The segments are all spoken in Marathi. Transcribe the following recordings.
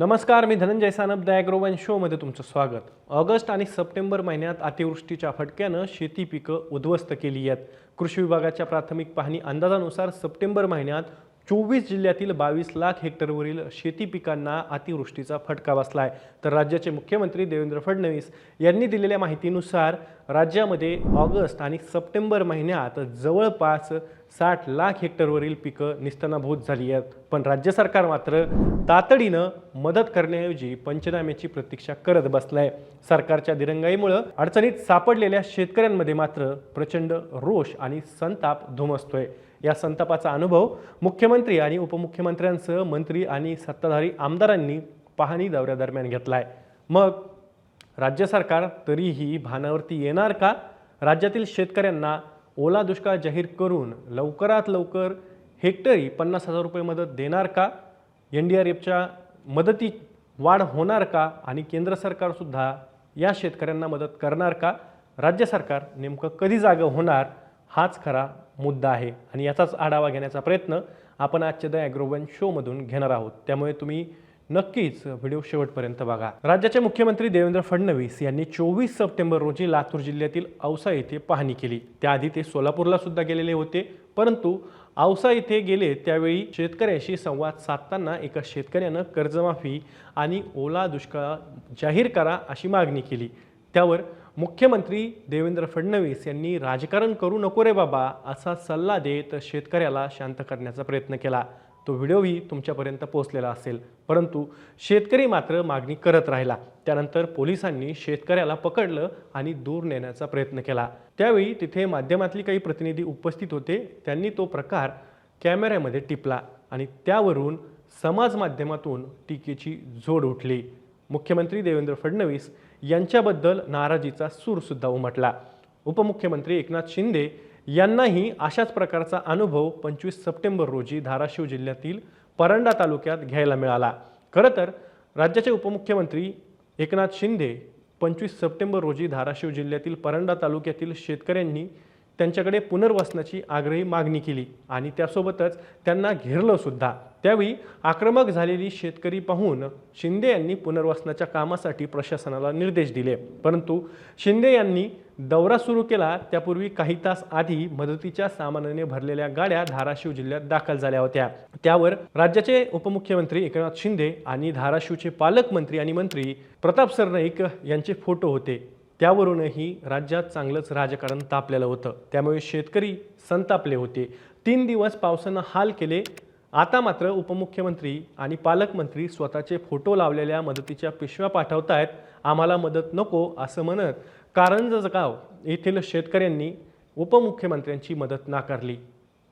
नमस्कार मी धनंजय सानप द ॲग्रोवन शोमध्ये तुमचं स्वागत. ऑगस्ट आणि सप्टेंबर महिन्यात अतिवृष्टीच्या फटक्यानं शेती पिकं उद्ध्वस्त केली आहेत. कृषी विभागाच्या प्राथमिक पाहणी अंदाजानुसार सप्टेंबर महिन्यात चोवीस जिल्ह्यातील बावीस लाख हेक्टरवरील शेती पिकांना अतिवृष्टीचा फटका बसला आहे तर राज्याचे मुख्यमंत्री देवेंद्र फडणवीस यांनी दिलेल्या माहितीनुसार राज्यामध्ये ऑगस्ट आणि सप्टेंबर महिन्यात जवळपास साठ लाख हेक्टरवरील पिकं निस्तनाभूत झाली आहेत. पण राज्य सरकार मात्र तातडीनं मदत करण्याऐवजी पंचनाम्याची प्रतीक्षा करत बसलंय. सरकारच्या दिरंगाईमुळं अडचणीत सापडलेल्या शेतकऱ्यांमध्ये मात्र प्रचंड रोष आणि संताप धुमसतोय. या संतापाचा अनुभव मुख्यमंत्री आणि उपमुख्यमंत्र्यांसह मंत्री आणि सत्ताधारी आमदारांनी पाहणी दौऱ्यादरम्यान घेतला आहे मग राज्य सरकार तरीही भानावरती येणार का? राज्यातील शेतकऱ्यांना ओला दुष्काळ जाहीर करून लवकरात लवकर हेक्टरी पन्नास हजार रुपये मदत देणार का? एन डी आर एफच्या मदतीत वाढ होणार का? आणि केंद्र सरकारसुद्धा या शेतकऱ्यांना मदत करणार का? राज्य सरकार नेमकं कधी जागं होणार? हाच खरा मुद्दा आहे आणि याचाच आढावा घेण्याचा प्रयत्न आपण आजच्या द ॲग्रोवन शोमधून घेणार आहोत. त्यामुळे तुम्ही नक्कीच व्हिडिओ शेवटपर्यंत बघा. राज्याचे मुख्यमंत्री देवेंद्र फडणवीस यांनी चोवीस सप्टेंबर रोजी लातूर जिल्ह्यातील औसा येथे पाहणी केली. त्याआधी ते सोलापूरला सुद्धा गेलेले होते परंतु औसा येथे गेले त्यावेळी शेतकऱ्याशी संवाद साधताना एका शेतकऱ्यानं कर्जमाफी आणि ओला दुष्काळ जाहीर करा अशी मागणी केली. त्यावर मुख्यमंत्री देवेंद्र फडणवीस यांनी राजकारण करू नको रे बाबा असा सल्ला देत शेतकऱ्याला शांत करण्याचा प्रयत्न केला. तो व्हिडिओही तुमच्यापर्यंत पोहोचलेला असेल. परंतु शेतकरी मात्र मागणी करत राहिला. त्यानंतर पोलिसांनी शेतकऱ्याला पकडलं आणि दूर नेण्याचा प्रयत्न केला. त्यावेळी तिथे माध्यमातली काही प्रतिनिधी उपस्थित होते. त्यांनी तो प्रकार कॅमेऱ्यामध्ये टिपला आणि त्यावरून समाज माध्यमातून टीकेची जोड उठली. मुख्यमंत्री देवेंद्र फडणवीस यांच्याबद्दल नाराजीचा सूरसुद्धा उमटला. उपमुख्यमंत्री एकनाथ शिंदे यांनाही अशाच प्रकारचा अनुभव पंचवीस सप्टेंबर रोजी धाराशिव जिल्ह्यातील परंडा तालुक्यात घ्यायला मिळाला. खरं तर राज्याचे उपमुख्यमंत्री एकनाथ शिंदे पंचवीस सप्टेंबर रोजी धाराशिव जिल्ह्यातील परंडा तालुक्यातील शेतकऱ्यांनी त्यांच्याकडे पुनर्वसनाची आग्रही मागणी केली आणि त्यासोबतच त्यांना घेरलं सुद्धा. त्यावेळी आक्रमक झालेली शेतकरी पाहून शिंदे यांनी पुनर्वसनाच्या कामासाठी प्रशासनाला निर्देश दिले. परंतु शिंदे यांनी दौरा सुरू केला त्यापूर्वी काही तास आधी मदतीच्या सामानाने भरलेल्या गाड्या धाराशिव जिल्ह्यात दाखल झाल्या होत्या. त्यावर राज्याचे उपमुख्यमंत्री एकनाथ शिंदे आणि धाराशिवचे पालकमंत्री आणि मंत्री प्रताप सरनाईक यांचे फोटो होते. त्यावरूनही राज्यात चांगलंच राजकारण तापलेलं होतं. त्यामुळे शेतकरी संतापले होते. तीन दिवस पावसानं हाल केले. आता मात्र उपमुख्यमंत्री आणि पालकमंत्री स्वतःचे फोटो लावलेल्या मदतीच्या पिशव्या पाठवतायत. आम्हाला मदत नको असं म्हणत कारंज गाव येथील शेतकऱ्यांनी उपमुख्यमंत्र्यांची मदत नाकारली.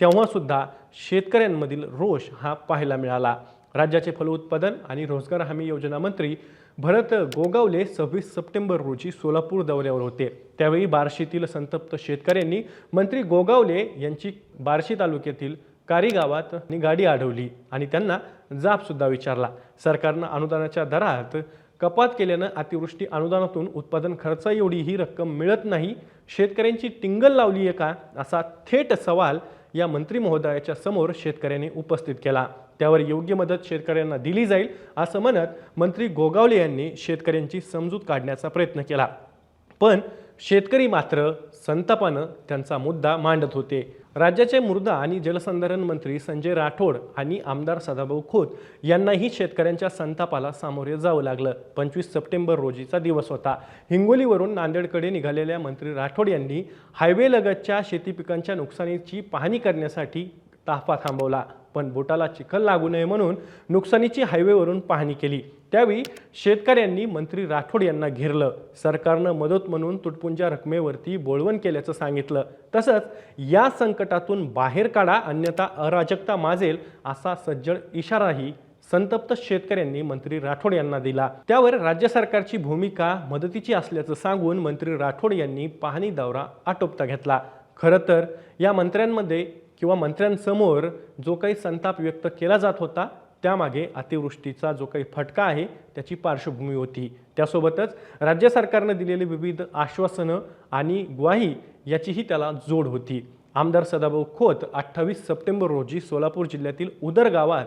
तेव्हासुद्धा शेतकऱ्यांमधील रोष हा पाहायला मिळाला. राज्याचे फलोत्पादन आणि रोजगार हमी योजना मंत्री भरत गोगावले सव्वीस सप्टेंबर रोजी सोलापूर दौऱ्यावर होते. त्यावेळी बार्शीतील संतप्त शेतकऱ्यांनी मंत्री गोगावले यांची बार्शी तालुक्यातील कारी गावात गाडी आढवली आणि त्यांना जाबसुद्धा विचारला. सरकारनं अनुदानाच्या दरात कपात केल्यानं अतिवृष्टी अनुदानातून उत्पादन खर्चा एवढी ही रक्कम मिळत नाही. शेतकऱ्यांची टिंगल लावली आहे का? असा थेट सवाल या मंत्री महोदयाच्या समोर शेतकऱ्यांनी उपस्थित केला. त्यावर योग्य मदत शेतकऱ्यांना दिली जाईल असं म्हणत मंत्री गोगावले यांनी शेतकऱ्यांची समजूत काढण्याचा प्रयत्न केला. पण शेतकरी मात्र संतापानं त्यांचा मुद्दा मांडत होते. राज्याचे मृदा आणि जलसंधारण मंत्री संजय राठोड आणि आमदार सदाभाऊ खोत यांनाही शेतकऱ्यांच्या संतापाला सामोरे जावं लागलं. पंचवीस सप्टेंबर रोजीचा दिवस होता. हिंगोलीवरून नांदेडकडे निघालेल्या मंत्री राठोड यांनी हायवे लगतच्या शेती पिकांच्या नुकसानीची पाहणी करण्यासाठी ताफा थांबवला. पण बोटाला चिखल लागू नये म्हणून नुकसानीची हायवेवरून पाहणी केली. त्यावेळी शेतकऱ्यांनी मंत्री राठोड यांना घेरलं. सरकारनं मदत म्हणून तुटपुंजा रकमेवरती बोळवण केल्याचं सांगितलं. तसंच या संकटातून बाहेर काढा अन्यथा अराजकता माजेल असा सज्जड इशाराही संतप्त शेतकऱ्यांनी मंत्री राठोड यांना दिला. त्यावर राज्य सरकारची भूमिका मदतीची असल्याचं सांगून मंत्री राठोड यांनी पाहणी दौरा आटोपता घेतला. खरं तर या मंत्र्यांमध्ये किंवा मंत्र्यांसमोर जो काही संताप व्यक्त केला जात होता त्यामागे अतिवृष्टीचा जो काही फटका आहे त्याची पार्श्वभूमी होती. त्यासोबतच राज्य सरकारनं दिलेली विविध आश्वासनं आणि ग्वाही याचीही त्याला जोड होती. आमदार सदाभाऊ खोत अठ्ठावीस सप्टेंबर रोजी सोलापूर जिल्ह्यातील उदर गावात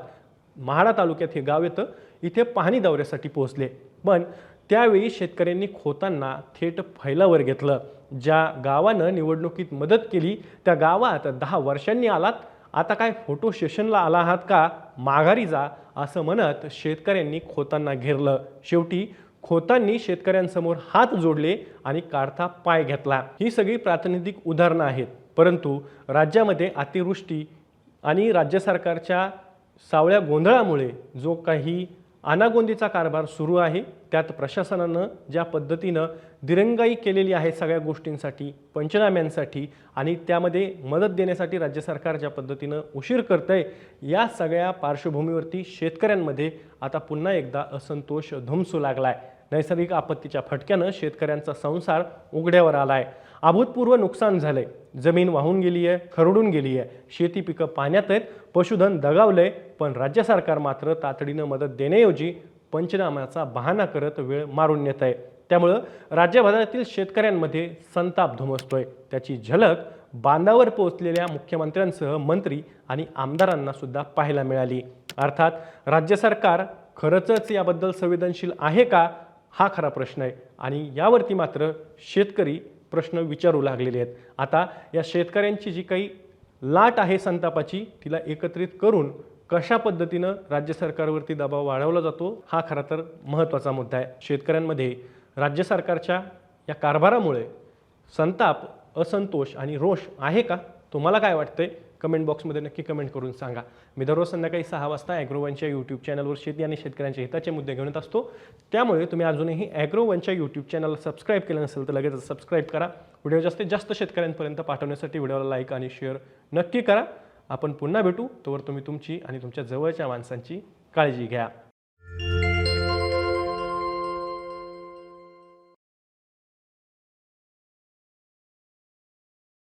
महाडा तालुक्यात हे गाव येतं. इथे पाहणी दौऱ्यासाठी पोहोचले. पण त्यावेळी शेतकऱ्यांनी खोतांना थेट फैलावर घेतलं. ज्या गावानं निवडणुकीत मदत केली त्या गावात दहा वर्षांनी आलात. आता काय फोटो सेशनला आला आहात का? माघारी जा असं म्हणत शेतकऱ्यांनी खोतांना घेरलं. शेवटी खोतांनी शेतकऱ्यांसमोर हात जोडले आणि काढता पाय घेतला. ही सगळी प्रातिनिधिक उदाहरणं आहेत. परंतु राज्यामध्ये अतिवृष्टी आणि राज्य सरकारच्या सावळ्या गोंधळामुळे जो काही अनागोंदीचा कारभार सुरू आहे त्यात प्रशासनानं ज्या पद्धतीनं दिरंगाई केलेली आहे सगळ्या गोष्टींसाठी पंचनाम्यांसाठी आणि त्यामध्ये मदत देण्यासाठी राज्य सरकार ज्या पद्धतीनं उशीर करतं आहे या सगळ्या पार्श्वभूमीवरती शेतकऱ्यांमध्ये आता पुन्हा एकदा असंतोष धुमसू लागलाय. नैसर्गिक आपत्तीच्या फटक्यानं शेतकऱ्यांचा संसार उघड्यावर आला आहे अभूतपूर्व नुकसान झालंय. जमीन वाहून गेली आहे खरडून गेली आहे शेती पिकं पाण्यात आहेत पशुधन दगावलंय पण राज्य सरकार मात्र तातडीनं मदत देण्याऐवजी पंचनाम्याचा बहाणा करत वेळ मारून नेत आहे. त्यामुळं राज्यभरातील शेतकऱ्यांमध्ये संताप धुमसतोय. त्याची झलक बांधावर पोहोचलेल्या मुख्यमंत्र्यांसह मंत्री आणि आमदारांना सुद्धा पाहायला मिळाली. अर्थात राज्य सरकार खरंच याबद्दल संवेदनशील आहे का? हा खरा प्रश्न आहे. आणि यावरती मात्र शेतकरी प्रश्न विचारू लागलेले आहेत. आता या शेतकऱ्यांची जी काही लाट आहे संतापाची तिला एकत्रित करून कशा पद्धतीनं राज्य सरकारवरती दबाव वाढवला जातो हा खरा तर महत्त्वाचा मुद्दा आहे. शेतकऱ्यांमध्ये राज्य सरकारच्या या कारभारामुळे संताप असंतोष आणि रोष आहे का? तुम्हाला काय वाटतंय? कमेंट बॉक्समध्ये नक्की कमेंट करून सांगा. मी दररोज संध्याकाळी सहा वाजता ॲग्रोवनच्या यूट्यूब चॅनलवर शेती आणि शेतकऱ्यांच्या हिताचे मुद्दे घेऊन येत असतो. त्यामुळे तुम्ही अजूनही ॲग्रोवनच्या यूट्यूब चॅनलला सबस्क्राईब केलं नसेल तर लगेच सबस्क्राईब करा. व्हिडिओ जास्तीत जास्त शेतकऱ्यांपर्यंत पाठवण्यासाठी व्हिडिओला लाईक आणि शेअर नक्की करा. आपण पुन्हा भेटू. तोवर तुम्ही तुमची आणि तुमच्या जवळच्या माणसांची काळजी घ्या.